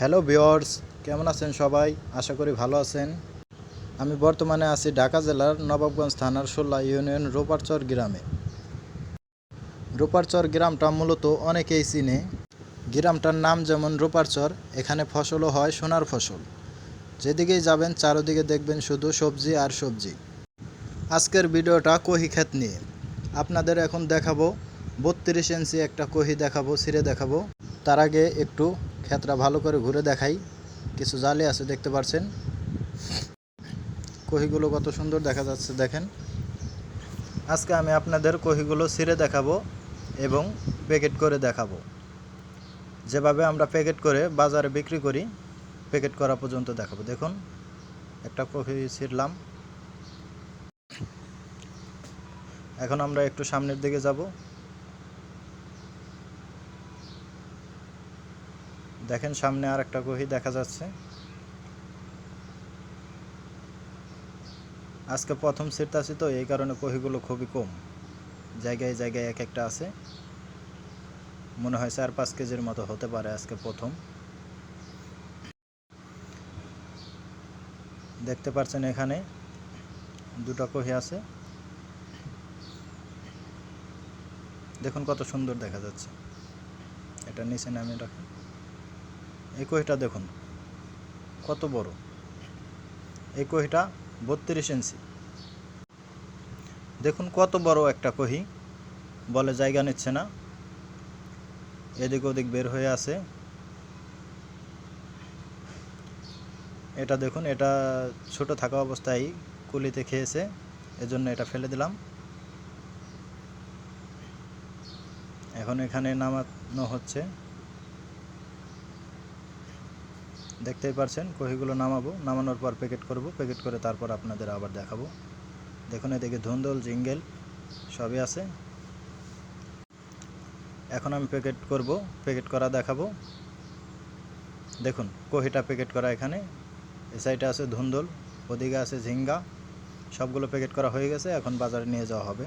Hello viewers কেমন আছেন সবাই? আশা করি ভালো আছেন। আমি বর্তমানে আছি ঢাকা জেলার নবাবগঞ্জ থানার সোল্লা ইউনিয়ন রোপারচর গ্রামে। রোপারচর গ্রামটা মূলত অনেকেই চিনে। গ্রামটার নাম যেমন রোপারচর, এখানে ফসলও হয় সোনার ফসল। যেদিকেই যাবেন, চারোদিকে দেখবেন শুধু সবজি আর সবজি। আজকের ভিডিওটা কহি ক্ষেত নিয়ে। আপনাদের এখন দেখাবো, বত্রিশ ইঞ্চি একটা কহি দেখাবো, ছিঁড়ে দেখাবো। তার আগে একটু ক্ষেতটা ভালো করে ঘুরে দেখাই। কিছু জালি আছে, দেখতে পাচ্ছেন কহিগুলো কত সুন্দর দেখা যাচ্ছে, দেখেন। আজকে আমি আপনাদের কহিগুলো ছিঁড়ে দেখাবো এবং প্যাকেট করে দেখাবো। যেভাবে আমরা প্যাকেট করে বাজারে বিক্রি করি, প্যাকেট করা পর্যন্ত দেখাবো। দেখুন, একটা কফি ছিঁড়লাম। এখন আমরা একটু সামনের দিকে যাব। দেখেন সামনে আর একটা কহি দেখা যাচ্ছে। আজকে প্রথম ছিঁড়তাছি তো, এই কারণে কহিগুলো খুবই কম। জায়গায় জায়গায় এক একটা আছে। মনে হয় চার পাঁচ কেজির মতো হতে পারে আজকে প্রথম। দেখতে পাচ্ছেন এখানে দুটো কহি আছে। দেখুন কত সুন্দর দেখা যাচ্ছে। এটা নিচে নামিয়ে রাখুন। এই কহিটা দেখুন। কত বড়? এই কহিটা বত্রিশ ইঞ্চি। দেখুন কত বড় একটা কহি। বলে জায়গা নিচ্ছে না। এদিক ওদিক বের হয়ে আছে। এটা দেখুন, এটা ছোট থাকা অবস্থায় কুলিতে খেয়েছে। এজন্য এটা ফেলে দিলাম। এখন এখানে নামানো হচ্ছে। দেখতেই পারছেন, কহিগুলো নামাবো। নামানোর পর প্যাকেট করব, প্যাকেট করে তারপর আপনাদের আবার দেখাবো। দেখুন এদিকে ধুন্দল, জিঙ্গেল, সবই আছে। এখন আমি প্যাকেট করব, প্যাকেট করা দেখাবো। দেখুন, কহিটা প্যাকেট করা এখানে। এ সাইডে আছে ধুন্দল, ওদিকে আছে ঝিঙ্গা। সবগুলো প্যাকেট করা হয়ে গেছে, এখন বাজারে নিয়ে যাওয়া হবে।